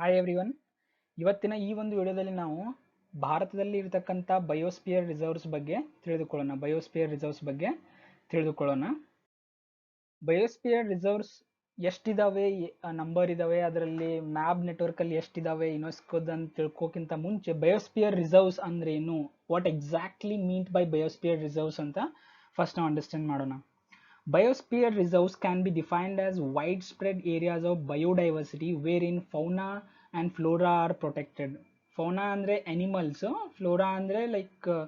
Hi everyone ಇವತ್ತಿನ ಈ ಒಂದು ವಿಡಿಯೋದಲ್ಲಿ ನಾವು ಭಾರತದಲ್ಲಿ ಇರತಕ್ಕಂಥ ಬಯೋಸ್ಪಿಯರ್ ರಿಸರ್ವ್ಸ್ ಬಗ್ಗೆ ತಿಳಿದುಕೊಳ್ಳೋಣ. ಬಯೋಸ್ಪಿಯರ್ ರಿಸರ್ವ್ಸ್ ಬಗ್ಗೆ ತಿಳಿದುಕೊಳ್ಳೋಣ. Biosphere reserves ಎಷ್ಟಿದಾವೆ? ನಂಬರ್ ಇದಾವೆ? ಅದರಲ್ಲಿ ಮ್ಯಾಪ್ ನೆಟ್ವರ್ಕಲ್ಲಿ ಎಷ್ಟಿದಾವೆ? ಅಂತ ತಿಳ್ಕೋಕ್ಕಿಂತ ಮುಂಚೆ ಬಯೋಸ್ಪಿಯರ್ ರಿಸರ್ವ್ಸ್ ಅಂದ್ರೆ ಏನು? What exactly meant by biosphere reserves ಅಂತ ಫಸ್ಟ್ ನಾವು ಅಂಡರ್ಸ್ಟ್ಯಾಂಡ್ ಮಾಡೋಣ. Biosphere reserves can be defined as widespread areas of biodiversity wherein fauna and flora are protected. Fauna andre animals, flora andre like uh,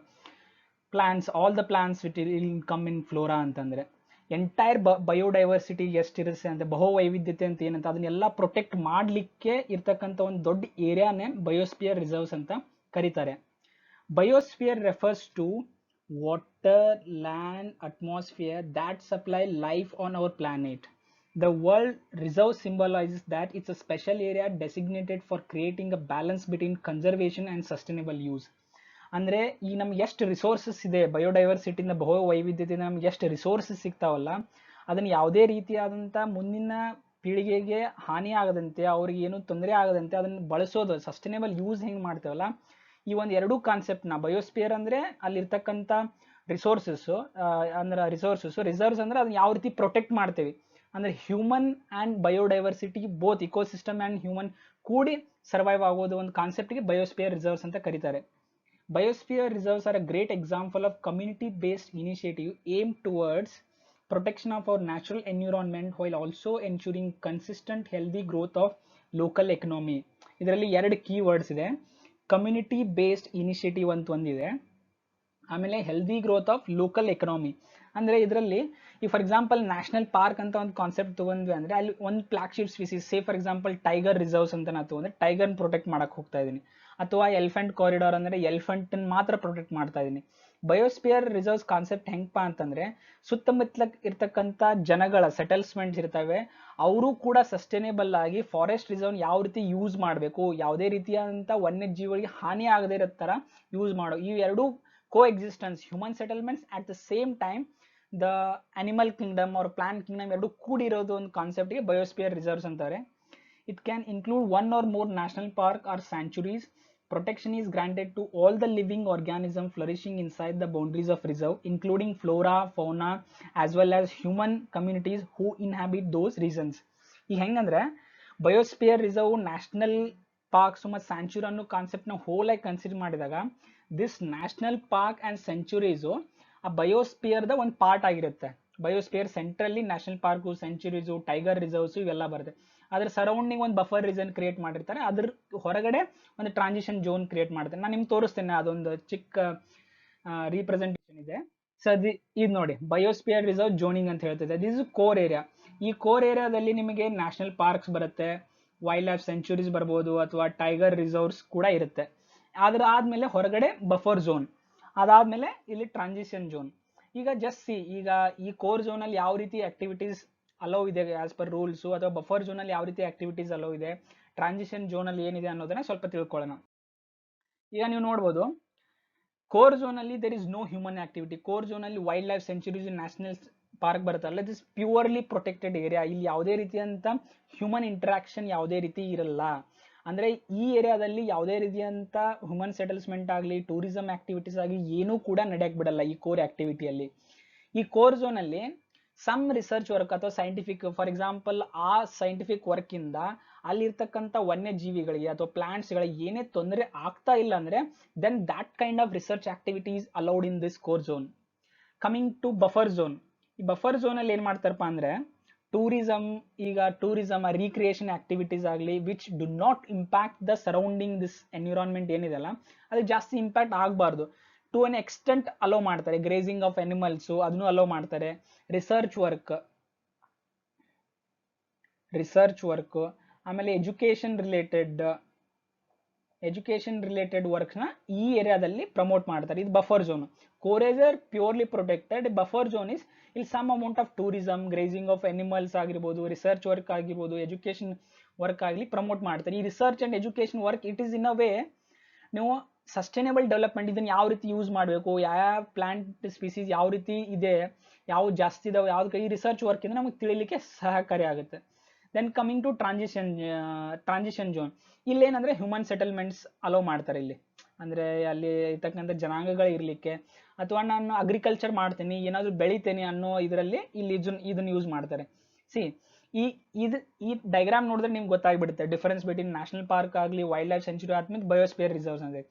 plants, all the plants which will come in flora ಅಂತಂದ್ರೆ entire biodiversity ಎಷ್ಟಿರುತ್ತೆ ಅಂತ ಬಹುವೈವಿಧ್ಯತೆ ಅಂತ ಏನಂತ ಅದನ್ನೆಲ್ಲ protect ಮಾಡಲಿಕ್ಕೆ ಇರ್ತಕ್ಕಂಥ ಒಂದು ದೊಡ್ಡ ಏರಿಯಾನೇ ಬಯೋಸ್ಪಿಯರ್ ರಿಸರ್ವ್ಸ್ ಅಂತ ಕರೀತಾರೆ biosphere refers to water, land, atmosphere that supply life on our planet. The World Reserve symbolizes that it's a special area designated for creating a balance between conservation and sustainable use. ಅಂದರೆ ಈ ನಮ್ಗೆ ಎಷ್ಟು resources ಇದೆ ಬಯೋಡೈವರ್ಸಿಟಿಯಿಂದ ಬಹು ವೈವಿಧ್ಯತೆಯಿಂದ ನಮ್ಗೆ ಎಷ್ಟು resources ಸಿಗ್ತಾವಲ್ಲ ಅದನ್ನು ಯಾವುದೇ ರೀತಿಯಾದಂಥ ಮುಂದಿನ ಪೀಳಿಗೆಗೆ ಹಾನಿ ಆಗದಂತೆ ಅವ್ರಿಗೆ ಏನು ತೊಂದರೆ ಆಗದಂತೆ ಅದನ್ನು ಬಳಸೋದು ಸಸ್ಟೈನೇಬಲ್ ಯೂಸ್ ಹೆಂಗೆ ಮಾಡ್ತೇವಲ್ಲ ಈ ಒಂದು ಎರಡೂ ಕಾನ್ಸೆಪ್ಟ್ನ ಬಯೋಸ್ಪಿಯರ್ ಅಂದರೆ ಅಲ್ಲಿರ್ತಕ್ಕಂಥ ರಿಸೋರ್ಸಸ್ಸು ಅಂದ್ರೆ ರಿಸೋರ್ಸಸ್ಸು ರಿಸರ್ವ್ಸ್ ಅಂದ್ರೆ ಅದನ್ನ ಯಾವ ರೀತಿ ಪ್ರೊಟೆಕ್ಟ್ ಮಾಡ್ತೀವಿ. ಅಂದ್ರೆ human and biodiversity both ecosystem and human ಕೂಡಿ ಸರ್ವೈವ್ ಆಗೋದು ಒಂದು ಕಾನ್ಸೆಪ್ಟ್ಗೆ ಬಯೋಸ್ಪಿಯರ್ ರಿಸರ್ವ್ಸ್ ಅಂತ ಕರೀತಾರೆ. Biosphere reserves are a great example of community based initiative aim towards protection of our natural environment while also ensuring consistent healthy growth of local economy ಇದರಲ್ಲಿ ಎರಡು key words ಇದೆ. Community based initiative ಅಂತ ಒಂದಿದೆ. ಆಮೇಲೆ healthy growth of local economy ಅಂದರೆ ಇದರಲ್ಲಿ, ಈ for example national park ಅಂತ ಒಂದು ಕಾನ್ಸೆಪ್ಟ್ ತೊಗೊಂಡ್ವಿ ಅಂದರೆ ಅಲ್ಲಿ ಒಂದು flagship species say for example tiger reserves ಅಂತ ನಾನು ತೊಗೊಂಡ್ರೆ ಟೈಗರ್ನ ಪ್ರೊಟೆಕ್ಟ್ ಮಾಡಕ್ಕೆ ಹೋಗ್ತಾ ಇದ್ದೀನಿ ಅಥವಾ ಎಲಿಫೆಂಟ್ ಕಾರಿಡಾರ್ ಅಂದರೆ ಎಲಿಫೆಂಟನ್ನು ಮಾತ್ರ ಪ್ರೊಟೆಕ್ಟ್ ಮಾಡ್ತಾ ಇದ್ದೀನಿ ಬಯೋಸ್ಪಿಯರ್ ರಿಸರ್ವ್ಸ್ ಕಾನ್ಸೆಪ್ಟ್ ಹೆಂಗಪ್ಪ ಅಂತಂದರೆ ಸುತ್ತಮುತ್ತಲ ಇರ್ತಕ್ಕಂಥ ಜನಗಳ ಸೆಟಲ್ಸ್ಮೆಂಟ್ಸ್ ಇರ್ತವೆ, ಅವರು ಕೂಡ ಸಸ್ಟೈನೇಬಲ್ ಆಗಿ ಫಾರೆಸ್ಟ್ ರಿಸರ್ವ್ ಯಾವ ರೀತಿ ಯೂಸ್ ಮಾಡಬೇಕು, ಯಾವುದೇ ರೀತಿಯಾದಂಥ ವನ್ಯಜೀವಿಗಳಿಗೆ ಹಾನಿ ಆಗದೇ ಇರೋ ಥರ ಯೂಸ್ ಮಾಡೋ. ಈ ಎರಡು existence human settlements at the same time the animal kingdom ಅವ್ರ ಪ್ಲಾಂಟ್ ಕಿಂಗ್ಡಮ್ ಎರಡು ಕೂಡಿರೋದು ಒಂದು ಕಾನ್ಸೆಪ್ಟ್ಗೆ ಬಯೋಸ್ಪಿಯರ್ ರಿಸರ್ವ್ಸ್ ಅಂತಾರೆ. It can include one or more national park or sanctuaries protection is granted to all the living organism flourishing inside the boundaries of reserve including flora fauna as well as human communities who inhabit those regions ಈಗ ಹೆಂಗಂದ್ರೆ biosphere reserve national parks ಮತ್ತು sanctuary ಅನ್ನೋ ಕಾನ್ಸೆಪ್ಟ್ನ whole ಆಗಿ consider ಮಾಡಿದಾಗ this national park and sanctuaries ಆ ಬಯೋಸ್ಪಿಯರ್ದ ಒಂದು part ಆಗಿರುತ್ತೆ. ಬಯೋಸ್ಪಿಯರ್ ಸೆಂಟ್ರಲ್ಲಿ national park sanctuaries tiger reserves ಇವೆಲ್ಲ ಬರುತ್ತೆ. ಅದ್ರ ಸರೌಂಡಿಂಗ್ ಒಂದು ಬಫರ್ ರೀಸನ್ ಕ್ರಿಯೇಟ್ ಮಾಡಿರ್ತಾರೆ. ಅದ್ರ ಹೊರಗಡೆ ಒಂದು ಟ್ರಾನ್ಸಿಷನ್ ಝೋನ್ ಕ್ರಿಯೇಟ್ ಮಾಡ್ತಾರೆ. ನಾನು ನಿಮ್ಗೆ ತೋರಿಸ್ತೇನೆ, ಅದೊಂದು ಚಿಕ್ಕ ರೀಪ್ರೆಸೆಂಟೇಷನ್ ಇದೆ. ಸೊ ಅದು ಇದು ನೋಡಿ ಬಯೋಸ್ಪಿಯರ್ ರಿಸರ್ವ್ ಜೋನಿಂಗ್ ಅಂತ ಹೇಳ್ತಿದೆ. ದಿಸ್ ಕೋರ್ ಏರಿಯಾ ಈ ಕೋರ್ ಏರಿಯಾದಲ್ಲಿ ನಿಮಗೆ ನ್ಯಾಷನಲ್ ಪಾರ್ಕ್ಸ್ ಬರುತ್ತೆ. ವೈಲ್ಡ್ ಲೈಫ್ ಸೆಂಚುರೀಸ್ ಬರ್ಬೋದು, ಅಥವಾ ಟೈಗರ್ ರಿಸರ್ವ್ಸ್ ಕೂಡ ಇರುತ್ತೆ. ಅದ್ರ ಆದ್ಮೇಲೆ ಹೊರಗಡೆ ಬಫರ್ ಝೋನ್ ಅದಾದ್ಮೇಲೆ ಇಲ್ಲಿ ಟ್ರಾನ್ಸಿಷನ್ ಝೋನ್ ಈಗ ಜಸ್ಟ್ ಸಿ ಈಗ ಈ ಕೋರ್ ಝೋನ್ ಅಲ್ಲಿ ಯಾವ ರೀತಿ ಆಕ್ಟಿವಿಟೀಸ್ ಅಲೋ ಇದೆ ಆಸ್ ಪರ್ ರೂಲ್ಸ್ ಅಥವಾ ಬಫರ್ ಝೋನ್ ಅಲ್ಲಿ ಯಾವ ರೀತಿ ಆಕ್ಟಿವಿಟೀಸ್ ಅಲೋ ಇದೆ ಟ್ರಾನ್ಸಿಷನ್ ಝೋನ್ ಅಲ್ಲಿ ಏನಿದೆ ಅನ್ನೋದನ್ನ ಸ್ವಲ್ಪ ತಿಳ್ಕೊಳ್ಳೋಣ. ಈಗ ನೀವು ನೋಡ್ಬೋದು ಕೋರ್ ಝೋನ್ ಅಲ್ಲಿ there is no human activity core zone ಅಲ್ಲಿ wildlife sanctuaries national park ಬರುತ್ತಲ್ಲ ದಿಸ್ ಪ್ಯೂರ್ಲಿ ಪ್ರೊಟೆಕ್ಟೆಡ್ ಏರಿಯಾ ಇಲ್ಲಿ ಯಾವುದೇ ರೀತಿಯಂತ ಹ್ಯೂಮನ್ ಇಂಟ್ರಾಕ್ಷನ್ ಯಾವುದೇ ರೀತಿ ಇರಲ್ಲ. ಅಂದರೆ ಈ ಏರಿಯಾದಲ್ಲಿ ಯಾವುದೇ ರೀತಿಯಂಥ ಹ್ಯೂಮನ್ ಸೆಟಲ್ಸ್ಮೆಂಟ್ ಆಗಲಿ ಟೂರಿಸಮ್ ಆಕ್ಟಿವಿಟೀಸ್ ಆಗಲಿ ಏನೂ ಕೂಡ ನಡೆಯಕ್ಕೆ ಬಿಡಲ್ಲ ಈ ಕೋರ್ ಆಕ್ಟಿವಿಟಿಯಲ್ಲಿ ಈ ಕೋರ್ ಝೋನಲ್ಲಿ ಸಮ್ ರಿಸರ್ಚ್ ವರ್ಕ್ ಅಥವಾ ಸೈಂಟಿಫಿಕ್ ಫಾರ್ ಎಕ್ಸಾಂಪಲ್ ಆ ಸೈಂಟಿಫಿಕ್ ವರ್ಕಿಂದ ಅಲ್ಲಿರ್ತಕ್ಕಂಥ ವನ್ಯಜೀವಿಗಳಿಗೆ ಅಥವಾ ಪ್ಲಾಂಟ್ಸ್ಗಳಿಗೆ ಏನೇ ತೊಂದರೆ ಆಗ್ತಾ ಇಲ್ಲ ಅಂದರೆ then that kind of research activities allowed in this core zone coming to buffer zone ಈ ಬಫರ್ ಝೋನಲ್ಲಿ ಏನು ಮಾಡ್ತಾರಪ್ಪ ಅಂದರೆ ಟೂರಿಸಮ್ ಈಗ ಟೂರಿಸಮ್ ರೀಕ್ರಿಯೇಷನ್ ಆಕ್ಟಿವಿಟೀಸ್ ಆಗಲಿ which do not impact the surrounding this environment ಏನಿದೆಲ್ಲ ಅದು ಜಾಸ್ತಿ ಇಂಪ್ಯಾಕ್ಟ್ ಆಗಬಾರ್ದು. ಟು ಅನ್ ಎಕ್ಸ್ಟೆಂಟ್ ಅಲೋ ಮಾಡ್ತಾರೆ ಗ್ರೇಸಿಂಗ್ ಆಫ್ ಅನಿಮಲ್ಸು ಅದನ್ನು ಅಲೋ ಮಾಡ್ತಾರೆ. ರಿಸರ್ಚ್ ವರ್ಕ್ ರಿಸರ್ಚ್ ವರ್ಕ್ ಆಮೇಲೆ ಎಜುಕೇಶನ್ ರಿಲೇಟೆಡ್ ಎಜುಕೇಶನ್ ರಿಲೇಟೆಡ್ ವರ್ಕ್ನ ಈ ಏರಿಯಾದಲ್ಲಿ ಪ್ರಮೋಟ್ ಮಾಡ್ತಾರೆ. ಇದು buffer zone ಕೋರೇಜರ್ purely protected buffer zone is ಇಲ್ಲಿ some amount of tourism grazing of animals ಆಗಿರ್ಬೋದು ರಿಸರ್ಚ್ ವರ್ಕ್ ಆಗಿರ್ಬೋದು ಎಜುಕೇಶನ್ ವರ್ಕ್ ಆಗಲಿ ಪ್ರಮೋಟ್ ಮಾಡ್ತಾರೆ. ಈ research and education work it is in a way ನೀವು ಸಸ್ಟೈನೇಬಲ್ ಡೆವಲಪ್ಮೆಂಟ್ ಇದನ್ನು ಯಾವ ರೀತಿ ಯೂಸ್ ಮಾಡಬೇಕು ಯಾವ ಪ್ಲಾಂಟ್ ಸ್ಪೀಸೀಸ್ ಯಾವ ರೀತಿ ಇದೆ, ಯಾವ ಜಾಸ್ತಿ ಇದಾವೆ, ಯಾವ್ದು ಈ ರಿಸರ್ಚ್ ವರ್ಕ್ ಇಂದ ನಮಗೆ ತಿಳಿಲಿಕ್ಕೆ ಸಹಕಾರಿ ಆಗುತ್ತೆ. Then coming to transition transition zone ಇಲ್ಲೇನಂದ್ರೆ human settlements allow ಮಾಡ್ತಾರೆ ಇಲ್ಲಿ. ಅಂದ್ರೆ ಅಲ್ಲಿ ಇರ್ತಕ್ಕಂಥ ಜನಾಂಗಗಳು ಇರ್ಲಿಕ್ಕೆ ಅಥವಾ ನಾನು ಅಗ್ರಿಕಲ್ಚರ್ ಮಾಡ್ತೀನಿ, ಏನಾದ್ರು ಬೆಳಿತೇನೆ ಅನ್ನೋ ಇದರಲ್ಲಿ ಇಲ್ಲಿ ಇದನ್ನ ಯೂಸ್ ಮಾಡ್ತಾರೆ. ಸಿ ಈ, ಇದು, ಈ ಡೈಗ್ರಾಮ್ ನೋಡಿದ್ರೆ ನಿಮ್ಗೆ ಗೊತ್ತಾಗ್ಬಿಡುತ್ತೆ. ಡಿಫರೆನ್ಸ್ ಬಿಟ್ವೀನ್ ನ್ಯಾಷನಲ್ ಪಾರ್ಕ್ ಆಗಲಿ ವೈಲ್ಡ್ ಲೈಫ್ ಸೆಂಚುರಿ ಆದ್ಮೇಲೆ ಬಯೋಸ್ಪಿಯರ್ ರಿಸರ್ವ್ಸ್ ಅಂದ್ರೆ.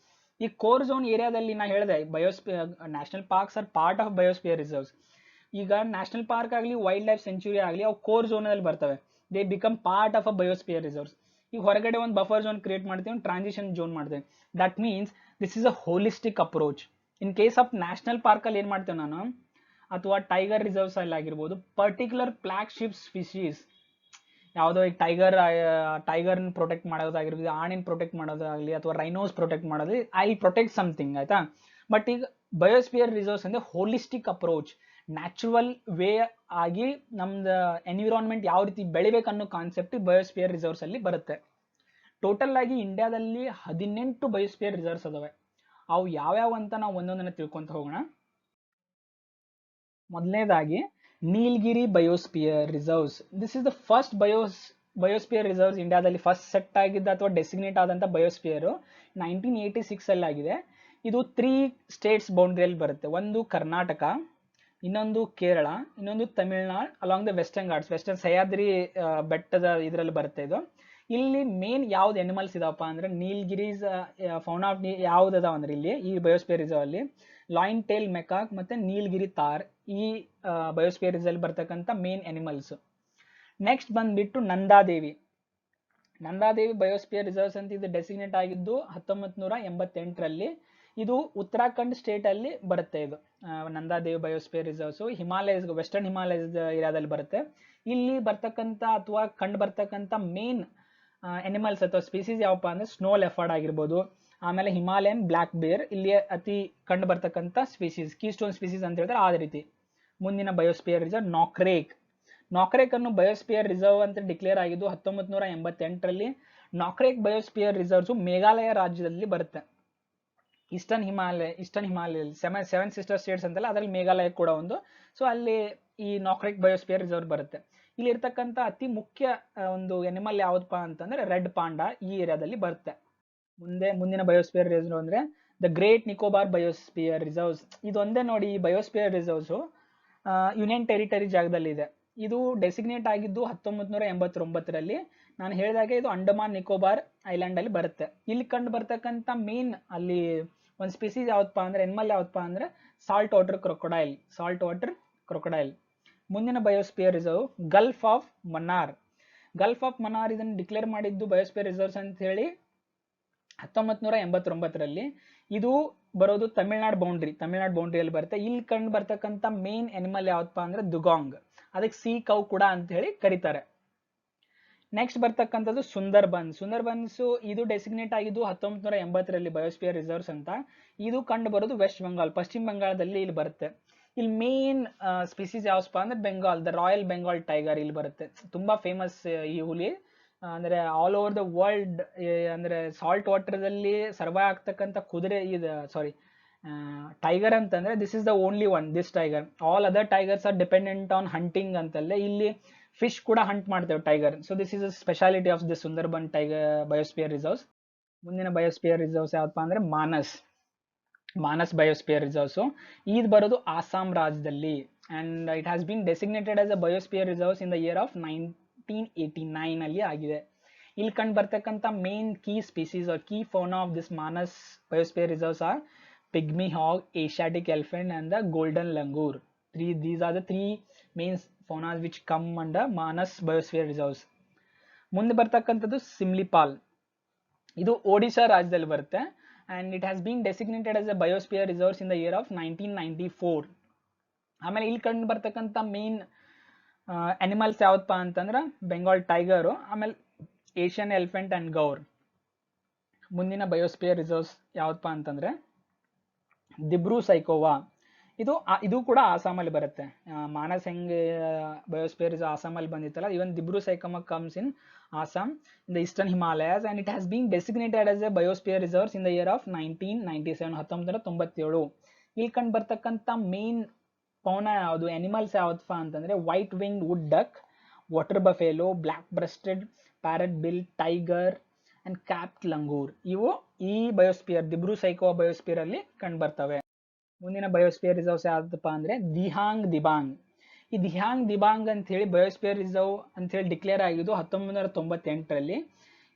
ಈ ಕೋರ್ ಝೋನ್ ಏರಿಯಾದಲ್ಲಿ ನಾ ಹೇಳಿದೆ biosphere national parks are part of biosphere reserves ಈಗ ನ್ಯಾಷನಲ್ ಪಾರ್ಕ್ ಆಗಲಿ ವೈಲ್ಡ್ ಲೈಫ್ ಸೆಂಚುರಿ ಆಗಲಿ, ಅವು ಕೋರ್ ಝೋನಲ್ಲಿ ಬರ್ತವೆ. They become part of a biosphere reserves ಈಗ ಹೊರಗಡೆ ಒಂದು ಬಫರ್ ಝೋನ್ ಕ್ರಿಯೇಟ್ ಮಾಡ್ತೀವಿ, ಒಂದು ಟ್ರಾನ್ಸಿಷನ್ ಝೋನ್ ಮಾಡ್ತೇವೆ. That means this is a holistic approach in case of national ಪಾರ್ಕಲ್ಲಿ ಏನು ಮಾಡ್ತೇವೆ ನಾನು? ಅಥವಾ ಟೈಗರ್ ರಿಸರ್ವ್ಸ್ ಅಲ್ಲಿ ಆಗಿರ್ಬೋದು ಪರ್ಟಿಕ್ಯುಲರ್ ಫ್ಲಾಗ್ಶಿಪ್ ಸ್ಪೀಶೀಸ್ ಯಾವುದೋ ಈಗ ಟೈಗರ್ ಟೈಗರ್ನ ಪ್ರೊಟೆಕ್ಟ್ ಮಾಡೋದಾಗಿರ್ಬೋದು ಆಣಿನ ಪ್ರೊಟೆಕ್ಟ್ ಮಾಡೋದಾಗಲಿ, ಅಥವಾ ರೈನೋಸ್ ಪ್ರೊಟೆಕ್ಟ್ ಮಾಡೋದು ಐ ಪ್ರೊಟೆಕ್ಟ್ ಸಮಥಿಂಗ್ ಆಯ್ತಾ? ಬಟ್ ಈಗ ಬಯೋಸ್ಪಿಯರ್ ರಿಸರ್ವ್ಸ್ ಅಂದ್ರೆ ಹೋಲಿಸ್ಟಿಕ್ ಅಪ್ರೋಚ್ ನ್ಯಾಚುರಲ್ ವೇ ಆಗಿ ನಮ್ದು ಎನ್ವಿರಾನ್ಮೆಂಟ್ ಯಾವ ರೀತಿ ಬೆಳಿಬೇಕನ್ನೋ ಕಾನ್ಸೆಪ್ಟ್ ಬಯೋಸ್ಪಿಯರ್ ರಿಸರ್ವ್ಸ್ ಅಲ್ಲಿ ಬರುತ್ತೆ. ಟೋಟಲ್ ಆಗಿ ಇಂಡಿಯಾದಲ್ಲಿ ಹದಿನೆಂಟು ಬಯೋಸ್ಪಿಯರ್ ರಿಸರ್ವ್ಸ್ ಅದಾವೆ. ಅವು ಯಾವ್ಯಾವ ಅಂತ ನಾವು ಒಂದೊಂದನ್ನ ತಿಳ್ಕೊಂತ ಹೋಗೋಣ. ಮೊದಲನೇದಾಗಿ Nilgiri biosphere reserves this is the first bios biosphere reserves ಇಂಡಿಯಾದಲ್ಲಿ ಫಸ್ಟ್ ಸೆಟ್ ಆಗಿದ್ದ ಅಥವಾ ಡೆಸಿಗ್ನೇಟ್ ಆದಂಥ ಬಯೋಸ್ಪಿಯರ್ ನೈನ್ಟೀನ್ ಏಯ್ಟಿ ಸಿಕ್ಸ್ ಅಲ್ಲಿ ಆಗಿದೆ ಇದು ತ್ರೀ ಸ್ಟೇಟ್ಸ್ ಬೌಂಡ್ರಿಯಲ್ಲಿ ಬರುತ್ತೆ. ಒಂದು ಕರ್ನಾಟಕ ಇನ್ನೊಂದು ಕೇರಳ, ಇನ್ನೊಂದು Tamil Nadu along the Western Ghats Western Sahyadri ಬೆಟ್ಟದ ಇದರಲ್ಲಿ ಬರುತ್ತೆ ಇದು. ಇಲ್ಲಿ ಮೇನ್ ಯಾವ್ದು ಎನಿಮಲ್ಸ್ ಇದಾವಪ್ಪ ಅಂದ್ರೆ ನೀಲ್ಗಿರೀಸ್ ಫೌನ್ ಆಫ್ ನೀ ಅದಾವ ಅಂದ್ರೆ ಇಲ್ಲಿ, ಈ ಬಯೋಸ್ಪಿಯರ್ ರಿಸರ್ವ್ ಅಲ್ಲಿ ಲಾಯಿನ್ ಟೇಲ್ ಮೆಕಾಕ್ ಮತ್ತೆ ನೀಲ್ಗಿರಿ ತಾರ್ ಈ ಬಯೋಸ್ಪಿಯರ್ ರಿಸರ್ವ್ ಅಲ್ಲಿ ಬರ್ತಕ್ಕಂಥ ಮೇನ್ ಎನಿಮಲ್ಸ್ ನೆಕ್ಸ್ಟ್ ಬಂದ್ಬಿಟ್ಟು ನಂದಾದೇವಿ. ನಂದಾದೇವಿ ಬಯೋಸ್ಪಿಯರ್ ರಿಸರ್ವ್ಸ್ ಅಂತ ಇದು ಡೆಸಿಗ್ನೇಟ್ ಆಗಿದ್ದು ಹತ್ತೊಂಬತ್ತು ನೂರ ಎಂಬತ್ತೆಂಟರಲ್ಲಿ ಇದು ಉತ್ತರಾಖಂಡ್ ಸ್ಟೇಟ್ ಅಲ್ಲಿ ಬರುತ್ತೆ ಇದು. Nanda Devi biosphere reserves Himalayas western Himalayas ಏರಿಯಾದಲ್ಲಿ ಬರುತ್ತೆ. ಇಲ್ಲಿ ಬರ್ತಕ್ಕಂಥ ಅಥವಾ ಕಂಡು ಬರ್ತಕ್ಕಂಥ ಮೇನ್ ಎನಿಮಲ್ಸ್ ಅಥವಾ ಸ್ಪೀಸೀಸ್ ಯಾವಪ್ಪ ಅಂದ್ರೆ ಸ್ನೋ ಲೆಫರ್ಡ್ ಆಗಿರ್ಬೋದು. ಆಮೇಲೆ ಹಿಮಾಲಯನ್ ಬ್ಲ್ಯಾಕ್ ಬೇರ್ ಇಲ್ಲಿ ಅತಿ ಕಂಡು ಬರ್ತಕ್ಕಂಥ ಸ್ಪೀಸೀಸ್ ಕೀಸ್ಟೋನ್ ಸ್ಪೀಸೀಸ್ ಅಂತ ಹೇಳಿದ್ರೆ ಆ ರೀತಿ. ಮುಂದಿನ ಬಯೋಸ್ಪಿಯರ್ ರಿಸರ್ವ್ ನಾಕ್ರೇಕ್ ನಾಕ್ರೇಕ್ ಅನ್ನು ಬಯೋಸ್ಪಿಯರ್ ರಿಸರ್ವ್ ಅಂತ ಡಿಕ್ಲೇರ್ ಆಗಿದ್ದು ಹತ್ತೊಂಬತ್ತು ನೂರ ಎಂಬತ್ತೆಂಟರಲ್ಲಿ ನಾಕ್ರೇಕ್ ಬಯೋಸ್ಪಿಯರ್ ರಿಸರ್ವ್ಸು ಮೇಘಾಲಯ ರಾಜ್ಯದಲ್ಲಿ ಬರುತ್ತೆ. Eastern Himalaya Eastern Himalaya seven seven sister states ಅಂತಲ್ಲ, ಅದರಲ್ಲಿ ಮೇಘಾಲಯ ಕೂಡ ಒಂದು. ಸೊ ಅಲ್ಲಿ ಈ ನಾಕ್ರೆಕ್ ಬಯೋಸ್ಪಿಯರ್ ರಿಸರ್ವ್ ಬರುತ್ತೆ. ಇಲ್ಲಿ ಇರ್ತಕ್ಕಂಥ ಅತಿ ಮುಖ್ಯ ಒಂದು ಎನಿಮಲ್ ಯಾವ್ದಪ್ಪ ಅಂತಂದ್ರೆ ರೆಡ್ ಪಾಂಡಾ ಈ ಏರಿಯಾದಲ್ಲಿ ಬರುತ್ತೆ. ಮುಂದೆ, ಮುಂದಿನ ಬಯೋಸ್ಪಿಯರ್ ರಿಸರ್ವ್ ಅಂದ್ರೆ the Great Nicobar biosphere reserves ಇದೊಂದೇ ನೋಡಿ ಈ ಬಯೋಸ್ಪಿಯರ್ ರಿಸರ್ವ್ಸು ಯೂನಿಯನ್ ಟೆರಿಟರಿ ಜಾಗದಲ್ಲಿ ಇದೆ. ಇದು ಡೆಸಿಗ್ನೇಟ್ ಆಗಿದ್ದು ಹತ್ತೊಂಬತ್ತು ನೂರ ಎಂಬತ್ತೊಂಬತ್ತರಲ್ಲಿ ನಾನು ಹೇಳಿದಾಗೆ ಇದು ಅಂಡಮಾನ್ ನಿಕೋಬಾರ್ ಐಲ್ಯಾಂಡ್ ಅಲ್ಲಿ ಬರುತ್ತೆ. ಇಲ್ಲಿ ಕಂಡು ಬರ್ತಕ್ಕಂಥ ಮೇನ್ ಅಲ್ಲಿ ಒಂದು ಸ್ಪೀಸೀಸ್ ಯಾವ್ದಪ್ಪ ಅಂದ್ರೆ ಎನ್ಮಲ್ ಯಾವ್ದಪ್ಪ ಅಂದ್ರೆ salt water crocodile salt water crocodile ಮುಂದಿನ biosphere reserve Gulf of Mannar Gulf of Mannar ಇದನ್ನು ಡಿಕ್ಲೇರ್ ಮಾಡಿದ್ದು ಬಯೋಸ್ಪಿಯರ್ ರಿಸರ್ವ್ಸ್ ಅಂತ ಹೇಳಿ ಹತ್ತೊಂಬತ್ ನೂರ ಎಂಬತ್ತೊಂಬತ್ತರಲ್ಲಿ. ಇದು ಬರೋದು ತಮಿಳ್ನಾಡು ಬೌಂಡ್ರಿ ತಮಿಳ್ನಾಡು ಬೌಂಡ್ರಿಯಲ್ಲಿ ಬರುತ್ತೆ. ಇಲ್ಲಿ ಕಂಡು ಬರ್ತಕ್ಕಂಥ ಮೇನ್ ಎನಿಮಲ್ ಯಾವ್ದಪ್ಪ ಅಂದ್ರೆ ದುಗಾಂಗ್. ಅದಕ್ಕೆ ಸಿ ಕೌ ಕೂಡ ಅಂತ ಹೇಳಿ ಕರೀತಾರೆ. ನೆಕ್ಸ್ಟ್ ಬರ್ತಕ್ಕಂಥದ್ದು ಸುಂದರ್ಬನ್ ಸುಂದರ್ಬನ್ಸ್ ಇದು ಡೆಸಿಗ್ನೇಟ್ ಆಗಿದ್ದು ಹತ್ತೊಂಬತ್ತು ನೂರ ಎಂಬತ್ತರಲ್ಲಿ ಬಯೋಸ್ಪಿಯರ್ ರಿಸರ್ವ್ಸ್ ಅಂತ. ಇದು ಕಂಡು ಬರೋದು ವೆಸ್ಟ್ ಬೆಂಗಾಲ್ ಪಶ್ಚಿಮ ಬಂಗಾಳದಲ್ಲಿ ಇಲ್ಲಿ ಬರುತ್ತೆ. ಇಲ್ಲಿ ಮೇನ್ ಸ್ಪೀಸೀಸ್ ಯಾವಪ್ಪ ಅಂದ್ರೆ Bengal the royal Bengal tiger ಇಲ್ಲಿ ಬರುತ್ತೆ. ತುಂಬಾ ಫೇಮಸ್ ಈ ಹುಲಿ. ಅಂದ್ರೆ ಆಲ್ ಓವರ್ ದ ವರ್ಲ್ಡ್ ಅಂದ್ರೆ ಸಾಲ್ಟ್ ವಾಟರ್ದಲ್ಲಿ ಸರ್ವೈ ಆಗ್ತಕ್ಕಂಥ ಕುದುರೆ ಇದು ಸಾರಿ ಟೈಗರ್ ಅಂತಂದ್ರೆ this is the only one this tiger all other tigers are dependent on hunting ಅಂತಲ್ಲೇ ಇಲ್ಲಿ ಫಿಶ್ ಕೂಡ ಹಂಟ್ ಮಾಡ್ತೇವೆ tiger so this is a speciality of the Sundarban tiger biosphere reserves ಮುಂದಿನ biosphere reserves ಯಾವಪ್ಪ ಅಂದ್ರೆ Manas. Manas biosphere reserves ಇದು ಬರೋದು ಆಸಾಂ ರಾಜ್ಯದಲ್ಲಿ and it has been designated as a biosphere reserves in the year of nineteen eighty nine ಅಲ್ಲಿ ಆಗಿದೆ. ಇಲ್ಲಿ ಕಂಡು ಬರ್ತಕ್ಕಂಥ main key species are key fauna of this Manas biosphere reserves are pygmy hog Asiatic elephant and the golden langur three these are the three mains faunas which come under Manas biosphere reserves. ಮುಂದೆ ಬರ್ತಕ್ಕಂಥದ್ದು ಸಿಮ್ಲಿಪಾಲ್. ಇದು ಒಡಿಶಾ ರಾಜ್ಯದಲ್ಲಿ ಬರುತ್ತೆ. And it has been designated as a biosphere reserves in the year of nineteen ninety four ಆಮೇಲೆ ಇಲ್ಲಿ ಕಂಡು ಬರ್ತಕ್ಕಂಥ main animals ಯಾವತ್ತಪ್ಪ ಅಂತಂದ್ರೆ ಬೆಂಗಾಲ್ ಟೈಗರು ಆಮೇಲೆ ಏಷ್ಯನ್ ಎಲಿಫೆಂಟ್ ಆ್ಯಂಡ್ ಗೌರ್ ಮುಂದಿನ ಬಯೋಸ್ಪಿಯರ್ ರಿಸರ್ವ್ಸ್ ಯಾವತ್ತಪ್ಪ ಅಂತಂದ್ರೆ ದಿಬ್ರು ಸೈಕೋವಾ ಇದು ಇದು ಕೂಡ ಆಸಾಮಲ್ಲಿ ಬರುತ್ತೆ. ಮಾನಸ್ ಹೆಂಗ್ ಬಯೋಸ್ಪಿಯರ್ ಇಸ್ ಆಸಾಮಲ್ಲಿ ಬಂದಿತ್ತಲ್ಲ ಇವನ್ Dibru Saikhowa comes in Assam in the Eastern Himalayas and it has been designated as a biosphere reserves in the year of nineteen ninety seven ಹತ್ತೊಂಬತ್ತು ನೂರ ತೊಂಬತ್ತೇಳು. ಇಲ್ಲಿ ಕಂಡು ಬರ್ತಕ್ಕಂಥ ಮೇನ್ ಪೌನ ಯಾವುದು? ಅನಿಮಲ್ಸ್ ಯಾವ್ದಪ್ಪ ಅಂತಂದ್ರೆ white wing wood duck water buffalo black breasted parrotbill tiger and cap langur ಇವು ಈ ಬಯೋಸ್ಪಿಯರ್ ದಿಬ್ರು ಸೈಕೋ ಬಯೋಸ್ಪಿಯರ್ ಅಲ್ಲಿ ಕಂಡು ಬರ್ತವೆ. ಮುಂದಿನ ಬಯೋಸ್ಪಿಯರ್ ರಿಸರ್ವ್ಸ್ ಯಾವ್ದಪ್ಪ ಅಂದ್ರೆ ದಿಹಾಂಗ್ ದಿಬಾಂಗ್. ಈ ದಿಹಾಂಗ್ ದಿಬಾಂಗ್ ಅಂತ ಬಯೋಸ್ಪಿಯರ್ ರಿಸರ್ವ್ ಅಂತ ಡಿಕ್ಲೇರ್ ಆಗಿದ್ದು ಹತ್ತೊಂಬತ್ತು ನೂರ ತೊಂಬತ್ತೆಂಟರಲ್ಲಿ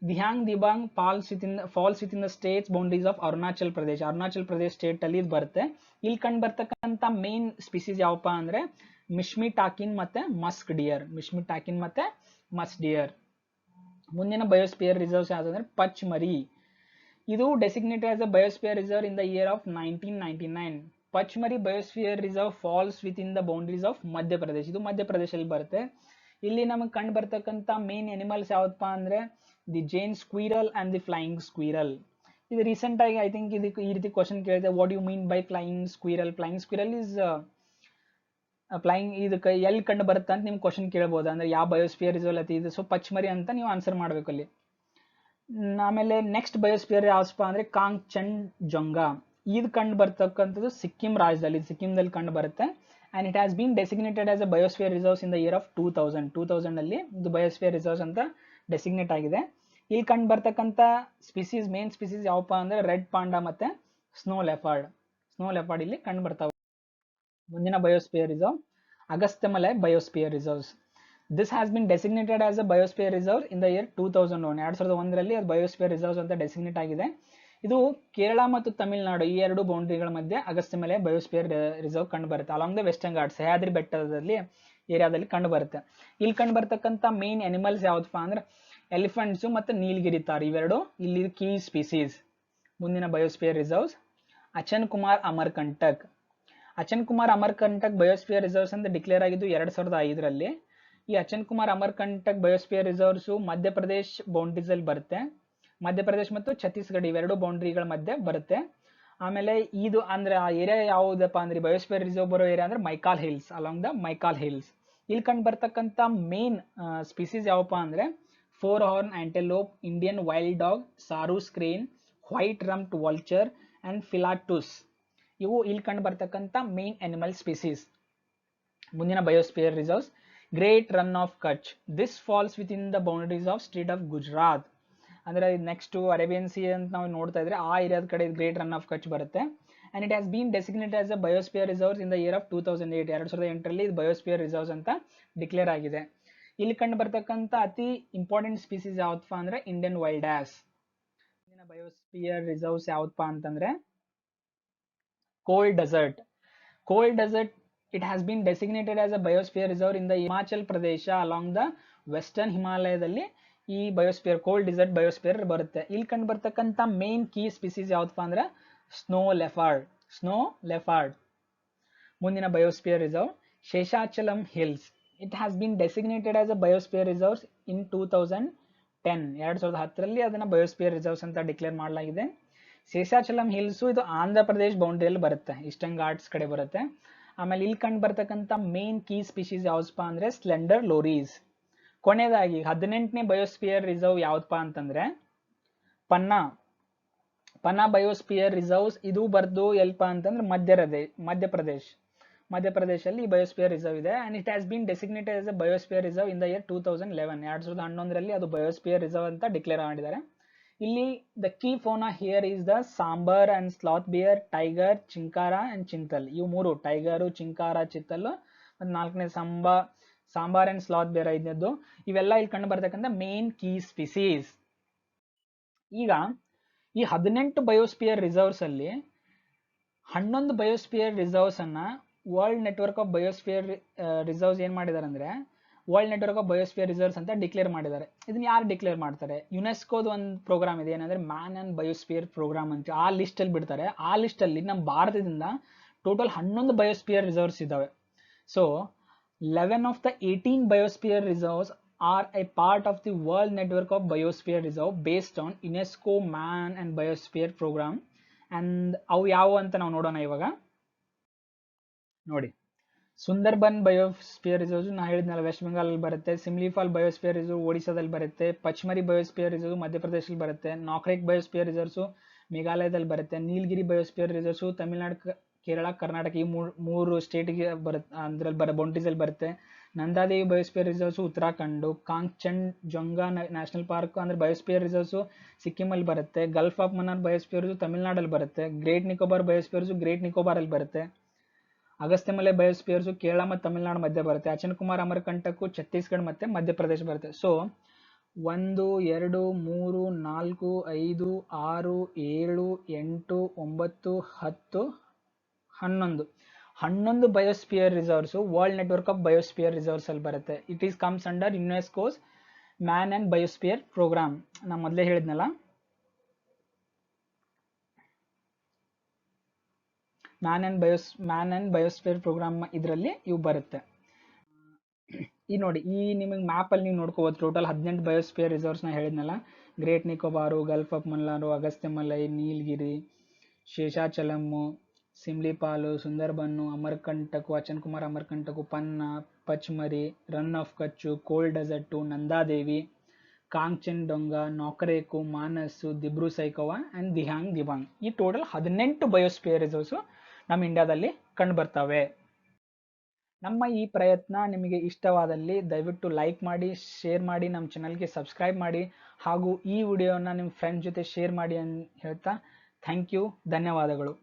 Dihang Dibang falls within falls within the states boundaries of Arunachal Pradesh. Arunachal Pradesh state ಅಲ್ಲಿ ಇದು ಬರುತ್ತೆ. ಇಲ್ಲಿ ಕಂಡು ಬರ್ತಕ್ಕಂಥ ಮೇನ್ ಸ್ಪೀಸೀಸ್ ಯಾವಪ್ಪ ಅಂದ್ರೆ ಮಿಶ್ಮಿ ಟಾಕಿನ್ ಮತ್ತೆ ಮಸ್ಕ್ ಡಿಯರ್ ಮಿಶ್ಮಿ ಟಾಕಿನ್ ಮತ್ತೆ ಮಸ್ಕ್ ಡಿಯರ್ ಮುಂದಿನ ಬಯೋಸ್ಪಿಯರ್ ರಿಸರ್ವ್ಸ್ ಯಾವುದಂದ್ರೆ ಪಚ್ ಮರಿ ಇದು designated as a biosphere reserve in the year of nineteen ninety nine Pachmarhi biosphere reserve falls within the boundaries of Madhya Pradesh. ಇದು ಮಧ್ಯಪ್ರದೇಶದಲ್ಲಿ ಬರುತ್ತೆ. ಇಲ್ಲಿ ನಮಗೆ ಕಂಡು ಬರ್ತಕ್ಕಂಥ ಮೇನ್ ಎನಿಮಲ್ಸ್ ಯಾವ್ದಪ್ಪ ಅಂದ್ರೆ the giant squirrel and the flying squirrel ಇದು ರೀಸೆಂಟ್ ಆಗಿ ಐ ಥಿಂಕ್ ಇದಕ್ಕೆ ಈ ರೀತಿ ಕ್ವಶನ್ ಕೇಳಿದೆ. What you mean by flying squirrel flying squirrel is flying ಇದಕ್ಕೆ ಎಲ್ಲಿ ಕಂಡು ಬರುತ್ತೆ ಅಂತ ನಿಮ್ಗೆ ಕ್ವಶನ್ ಕೇಳ್ಬೋದು. ಅಂದ್ರೆ ಯಾವ ಬಯೋಸ್ಫಿಯರ್ ರಿಸರ್ವ್ ಐತಿ ಇದು. ಸೊ ಪಚ್ಮರಿ ಅಂತ ನೀವು ಆನ್ಸರ್ ಮಾಡಬೇಕು ಅಲ್ಲಿ. ಆಮೇಲೆ ನೆಕ್ಸ್ಟ್ ಬಯೋಸ್ಫಿಯರ್ ಯಾವಪ್ಪ ಅಂದ್ರೆ ಕಾಂಗ್ ಚಂಡ್ ಜೊಂಗಾ. ಇದು ಕಂಡು ಬರ್ತಕ್ಕಂಥದ್ದು ಸಿಕ್ಕಿಂ ರಾಜ್ಯದಲ್ಲಿ, ಸಿಕ್ಕಿಂದಲ್ಲಿ ಕಂಡು ಬರುತ್ತೆ. And it has been designated as a biosphere reserves in the year of two thousand two thousand ಅಲ್ಲಿ ಇದು ಬಯೋಸ್ಫಿಯರ್ ರಿಸರ್ವ್ಸ್ ಅಂತ ಡೆಸಿಗ್ನೇಟ್ ಆಗಿದೆ. ಇಲ್ಲಿ ಕಂಡು ಬರ್ತಕ್ಕಂಥ ಸ್ಪೀಸೀಸ್ ಮೇನ್ ಸ್ಪೀಸೀಸ್ ಯಾವಪ್ಪ ಅಂದ್ರೆ ರೆಡ್ ಪಾಂಡಾ ಮತ್ತೆ ಸ್ನೋ ಲೆಫಾರ್ಡ್ ಸ್ನೋ ಲೆಫಾರ್ಡ್ ಇಲ್ಲಿ ಕಂಡು ಬರ್ತಾವೆ. ಮುಂದಿನ biosphere reserve Agasthyamalai biosphere reserves this has been designated as a biosphere reserve in the year two thousand one ಎರಡು ಸಾವಿರದ ಒಂದರಲ್ಲಿ ಅದು ಬಯೋಸ್ಫಿಯರ್ ರಿಸರ್ವ್ಸ್ ಅಂತ ಡೆಸಿಗ್ನೇಟ್ ಆಗಿದೆ. ಇದು ಕೇರಳ ಮತ್ತು ತಮಿಳುನಾಡು ಈ ಎರಡು ಬೌಂಡ್ರಿಗಳ ಮಧ್ಯೆ ಅಗಸ್ತ್ಯಮಲೈ ಬಯೋಸ್ಪಿಯರ್ ರಿಸರ್ವ್ ಕಂಡು ಬರುತ್ತೆ. Along the Western Ghat Sahyadri ಬೆಟ್ಟದಲ್ಲಿ ಏರಿಯಾದಲ್ಲಿ ಕಂಡು ಬರುತ್ತೆ. ಇಲ್ಲಿ ಕಂಡು ಬರ್ತಕ್ಕಂಥ ಮೇನ್ ಅನಿಮಲ್ಸ್ ಯಾವ್ದಪ್ಪ ಅಂದ್ರೆ ಎಲಿಫೆಂಟ್ಸು ಮತ್ತು ನೀಲಗಿರಿ ತಾರ್ ಇವೆರಡು ಇಲ್ಲಿ ಕೀ ಸ್ಪೀಸೀಸ್ ಮುಂದಿನ biosphere reserves Achanakmar Amarkantak Achanakmar Amarkantak biosphere reserves ಅಂತ ಡಿಕ್ಲೇರ್ ಆಗಿದ್ದು ಎರಡು ಸಾವಿರದ ಐದರಲ್ಲಿ. ಈ Achanakmar Amarkantak biosphere reserves Madhya Pradesh boundaries ಅಲ್ಲಿ ಬರುತ್ತೆ. ಮಧ್ಯಪ್ರದೇಶ್ ಮತ್ತು ಛತ್ತೀಸ್ಗಢ ಇವೆರಡು ಬೌಂಡ್ರಿಗಳ ಮಧ್ಯೆ ಬರುತ್ತೆ. ಆಮೇಲೆ ಇದು ಅಂದ್ರೆ ಆ ಏರಿಯಾ ಯಾವುದಪ್ಪ ಅಂದ್ರೆ ಬಯೋಸ್ಪಿಯರ್ ರಿಸರ್ವ್ ಬರೋ ಏರಿಯಾ ಅಂದ್ರೆ Maikal hills along the Maikal hills ಇಲ್ಲಿ ಕಂಡು ಬರ್ತಕ್ಕಂಥ ಮೇನ್ ಸ್ಪೀಸೀಸ್ ಯಾವಪ್ಪ ಅಂದ್ರೆ four horn antelope Indian wild dog sarus crane white rumped vulture and ಫಿಲಾಟುಸ್ ಇವು ಇಲ್ಲಿ ಕಂಡು ಬರ್ತಕ್ಕಂಥ ಮೇನ್ ಅನಿಮಲ್ ಸ್ಪೀಸೀಸ್ ಮುಂದಿನ biosphere reserves Great Rann of Kutch this falls within the boundaries of state of Gujarat ಅಂದ್ರೆ next Arabian C ಅಂತ ನಾವು ನೋಡ್ತಾ ಇದ್ರೆ ಆ ಏರಿಯಾದ ಕಡೆ ಗ್ರೇಟ್ ರನ್ ಆಫ್ ಕಚ್ ಬರುತ್ತೆ. And it has been designate as a biosphere reserves in the year of two thousand eight ಎರಡು ಸಾವಿರದ ಎಂಟರಲ್ಲಿ ಇದು ಬಯೋಸ್ಪಿಯರ್ ರಿಸರ್ವ್ಸ್ ಅಂತ ಡಿಕ್ಲೇರ್ ಆಗಿದೆ. ಇಲ್ಲಿ ಕಂಡು ಬರ್ತಕ್ಕಂಥ ಅತಿ ಇಂಪಾರ್ಟೆಂಟ್ ಸ್ಪೀಸೀಸ್ ಯಾವತ್ತಪ್ಪ ಅಂದ್ರೆ ಇಂಡಿಯನ್ ವೈಲ್ಡ್ ಆಸ್ ಇಂದಿನ ಬಯೋಸ್ಪಿಯರ್ ರಿಸರ್ವ್ಸ್ ಯಾವತ್ತಪ್ಪ ಅಂತಂದ್ರೆ cold desert cold desert it has been designated as a biosphere reserve in the Himachal Pradesh along the western ಹಿಮಾಲಯದಲ್ಲಿ ಈ ಬಯೋಸ್ಪಿಯರ್ ಕೋಲ್ಡ್ ಡಿಸರ್ಟ್ ಬಯೋಸ್ಪಿಯರ್ ಬರುತ್ತೆ. ಇಲ್ಲಿ ಕಂಡು ಬರ್ತಕ್ಕಂಥ ಮೇನ್ ಕೀ ಸ್ಪೀಸೀಸ್ ಯಾವ್ದಪ್ಪ ಅಂದ್ರೆ ಸ್ನೋ ಲೆಫಾರ್ಡ್ ಸ್ನೋ ಲೆಫಾರ್ಡ್ ಮುಂದಿನ biosphere reserve Seshachalam hills it has been designated as a biosphere reserves in two thousand ten ಎರಡು ಸಾವಿರದ ಹತ್ತರಲ್ಲಿ ಅದನ್ನ ಬಯೋಸ್ಪಿಯರ್ ರಿಸರ್ವ್ಸ್ ಅಂತ ಡಿಕ್ಲೇರ್ ಮಾಡಲಾಗಿದೆ. ಶೇಷಾಚಲಂ ಹಿಲ್ಸು ಇದು ಆಂಧ್ರ ಪ್ರದೇಶ್ ಬೌಂಡ್ರಿಯಲ್ಲಿ ಬರುತ್ತೆ. ಈಸ್ಟರ್ನ್ ಘಾಟ್ಸ್ ಕಡೆ ಬರುತ್ತೆ. ಆಮೇಲೆ ಇಲ್ಲಿ ಕಂಡು ಬರ್ತಕ್ಕಂಥ ಮೇನ್ ಕೀ ಸ್ಪೀಶೀಸ್ ಯಾವ್ದಪ್ಪ ಅಂದ್ರೆ ಸ್ಲೆಂಡರ್ ಲೋರೀಸ್ ಕೊನೆಯದಾಗಿ ಹದಿನೆಂಟನೇ ಬಯೋಸ್ಪಿಯರ್ ರಿಸರ್ವ್ ಯಾವ್ದಪ್ಪ ಅಂತಂದ್ರೆ, ಪನ್ನಾ. ಪನ್ನಾ ಬಯೋಸ್ಪಿಯರ್ ರಿಸರ್ವ್ಸ್ ಇದು ಬರ್ದು ಎಲ್ಪ ಅಂತಂದ್ರೆ ಮಧ್ಯಪ್ರದೇಶ್ ಮಧ್ಯಪ್ರದೇಶ್. ಮಧ್ಯಪ್ರದೇಶಲ್ಲಿ ಈ ಬಯೋಸ್ಪಿಯರ್ ರಿಸರ್ವ್ ಇದೆ. And it has been designated as a biosphere reserve in the year two thousand eleven ಎರಡ್ ಸಾವಿರದ ಹನ್ನೊಂದರಲ್ಲಿ ಅದು ಬಯೋಸ್ಪಿಯರ್ ರಿಸರ್ವ್ ಅಂತ ಡಿಕ್ಲೇರ್ ಮಾಡಿದ್ದಾರೆ. ಇಲ್ಲಿ the key fauna here is the sambar and sloth bear tiger chinkara and chital. ಇವು ಮೂರು tiger ಚಿಂಕಾರ chital ಮತ್ತು ನಾಲ್ಕನೇ ಸಾಂಬಾ ಸಾಂಬಾರ್ ಅಂಡ್ ಸ್ಲಾತ್ ಬೇರೆ ಐದನೇದ್ದು ಇವೆಲ್ಲ ಇಲ್ಲಿ ಕಂಡು ಬರ್ತಕ್ಕಂಥ ಮೇನ್ ಕೀ ಸ್ಪೀಸೀಸ್ ಈಗ ಈ ಹದಿನೆಂಟು ಬಯೋಸ್ಪಿಯರ್ ರಿಸರ್ವ್ಸ್ ಅಲ್ಲಿ ಹನ್ನೊಂದು ಬಯೋಸ್ಪಿಯರ್ ರಿಸರ್ವ್ಸ್ ಅನ್ನ world network of biosphere reserves ಏನ್ ಮಾಡಿದ್ದಾರೆ ಅಂದ್ರೆ world network of biosphere reserves ಅಂತ ಡಿಕ್ಲೇರ್ ಮಾಡಿದ್ದಾರೆ ಇದನ್ನ ಯಾರು ಡಿಕ್ಲೇರ್ ಮಾಡ್ತಾರೆ? ಯುನೆಸ್ಕೋದ ಒಂದು ಪ್ರೋಗ್ರಾಮ್ ಇದೆ, ಏನಂದ್ರೆ ಮ್ಯಾನ್ ಅಂಡ್ ಬಯೋಸ್ಪಿಯರ್ ಪ್ರೋಗ್ರಾಮ್ ಅಂತ. ಆ ಲಿಸ್ಟ್ ಅಲ್ಲಿ ಬಿಡ್ತಾರೆ. ಆ ಲಿಸ್ಟ್ ಅಲ್ಲಿ ನಮ್ಮ ಭಾರತದಿಂದ ಟೋಟಲ್ ಹನ್ನೊಂದು ಬಯೋಸ್ಪಿಯರ್ ರಿಸರ್ವ್ಸ್ ಇದ್ದಾವೆ. So eleven of the eighteen biosphere reserves are a part of the world network of biosphere reserve based on UNESCO man and biosphere programme and ಅವು ಯಾವುವು ಅಂತ ನಾವು ನೋಡೋಣ ಇವಾಗ. ನೋಡಿ. ಸುಂದರ್ಬನ್ ಬಯೋಸ್ಪಿಯರ್ ರಿಸರ್ವ್ ನಾ ಹೇಳಿದ್ನಲ್ಲ ವೆಸ್ಟ್ ಬೆಂಗಾಲ್ ಬರುತ್ತೆ. ಸಿಮ್ಲಿಫಾಲ್ ಬಯೋಸ್ಪಿಯರ್ ರಿಸರ್ವ್ ಒಡಿಸಾದಲ್ಲಿ ಬರುತ್ತೆ. ಪಚ್ಮರಿ ಬಯೋಸ್ಪಿಯರ್ ರಿಸರ್ವ್ ಮಧ್ಯಪ್ರದೇಶದಲ್ಲಿ ಬರುತ್ತೆ. ನಾಕ್ರೇಕ್ ಬಯೋಸ್ಪಿಯರ್ ರಿಸರ್ವ್ಸು ಮೇಘಾಲಯದಲ್ಲಿ ಬರುತ್ತೆ. ನೀಲಗಿರಿ ಬಯೋಸ್ಪಿಯರ್ ರಿಸರ್ವ್ಸು ತಮಿಳ್ನಾಡು ಕೇರಳ, ಕರ್ನಾಟಕ ಈ ಮೂರು ಮೂರು ಸ್ಟೇಟ್ಗೆ ಬರುತ್ತೆ ಅದ್ರಲ್ಲಿ ಬರ ಬೌಂಡ್ರೀಸಲ್ಲಿ ಬರುತ್ತೆ. Nanda Devi biosphere reserves Uttarakhand Khangchendzonga national park ಅಂದ್ರೆ ಬಯೋಸ್ಪಿಯರ್ ರಿಸರ್ವ್ಸು ಸಿಕ್ಕಿಮಲ್ಲಿ ಬರುತ್ತೆ. ಗಲ್ಫ್ ಆಫ್ ಮನ್ನಾರ್ ಬಯೋಸ್ಪಿಯರ್ಸು ತಮಿಳ್ನಾಡಲ್ಲಿ ಬರುತ್ತೆ. ಗ್ರೇಟ್ ನಿಕೋಬಾರ್ ಬಯೋಸ್ಪಿಯರ್ಸು ಗ್ರೇಟ್ ನಿಕೋಬಾರಲ್ಲಿ ಬರುತ್ತೆ. ಅಗಸ್ತ್ಯಮಲೆ ಬಯೋಸ್ಪಿಯರ್ಸು ಕೇರಳ ಮತ್ತು ತಮಿಳ್ನಾಡು ಮಧ್ಯೆ ಬರುತ್ತೆ. ಅಚನ್ ಕುಮಾರ್ ಅಮರಕಂಟಕು ಛತ್ತೀಸ್ಗಢ ಮತ್ತೆ ಮಧ್ಯಪ್ರದೇಶ ಬರುತ್ತೆ. ಸೊ ಒಂದು, ಎರಡು, ಮೂರು, ನಾಲ್ಕು, ಐದು, ಆರು, ಏಳು, ಎಂಟು, ಒಂಬತ್ತು, ಹತ್ತು ಹನ್ನೊಂದು. ಹನ್ನೊಂದು biosphere reserves world network of biosphere reserves ಅಲ್ಲಿ ಬರುತ್ತೆ. It is comes under UNESCO's man and biosphere programme ನಾ ಮೊದಲೇ ಹೇಳಿದ್ನಲ್ಲ? Man and bios man and biosphere programme ಇದರಲ್ಲಿ ಇವು ಬರುತ್ತೆ. ಈ ನೋಡಿ, ಈ ನಿಮಗೆ ಮ್ಯಾಪಲ್ಲಿ ನೀವು ನೋಡ್ಕೋಬೋದು. ಟೋಟಲ್ ಹದಿನೆಂಟು ಬಯೋಸ್ಪಿಯರ್ ರಿಸರ್ವ್ಸ್ನ ಹೇಳಿದ್ನಲ್ಲ? Great Nicobar Gulf of Mannar Agasthyamalai Nilgiri Seshachalam Simlipal Sundarban, Amarkantak Achanakmar Amarkantak, Panna, Pachmarhi, run of Kutch cold desert, Nanda Devi, Khangchendzonga, Nokrek, Manas, Dibru Saikhowa and Dihang Dibang. ಈ total ಹದಿನೆಂಟು biosphere reserves ನಮ್ಮ ಇಂಡಿಯಾದಲ್ಲಿ ಕಂಡು ಬರ್ತವೆ. ನಮ್ಮ ಈ ಪ್ರಯತ್ನ ನಿಮಗೆ ಇಷ್ಟವಾದಲ್ಲಿ ದಯವಿಟ್ಟು ಲೈಕ್ ಮಾಡಿ ಶೇರ್ ಮಾಡಿ, ನಮ್ಮ ಚಾನಲ್ಗೆ ಸಬ್ಸ್ಕ್ರೈಬ್ ಮಾಡಿ, ಹಾಗೂ ಈ ವಿಡಿಯೋನ ನಿಮ್ಮ ಫ್ರೆಂಡ್ ಜೊತೆ ಶೇರ್ ಮಾಡಿ ಅಂತ ಹೇಳ್ತಾ ಥ್ಯಾಂಕ್ ಯು ಧನ್ಯವಾದಗಳು.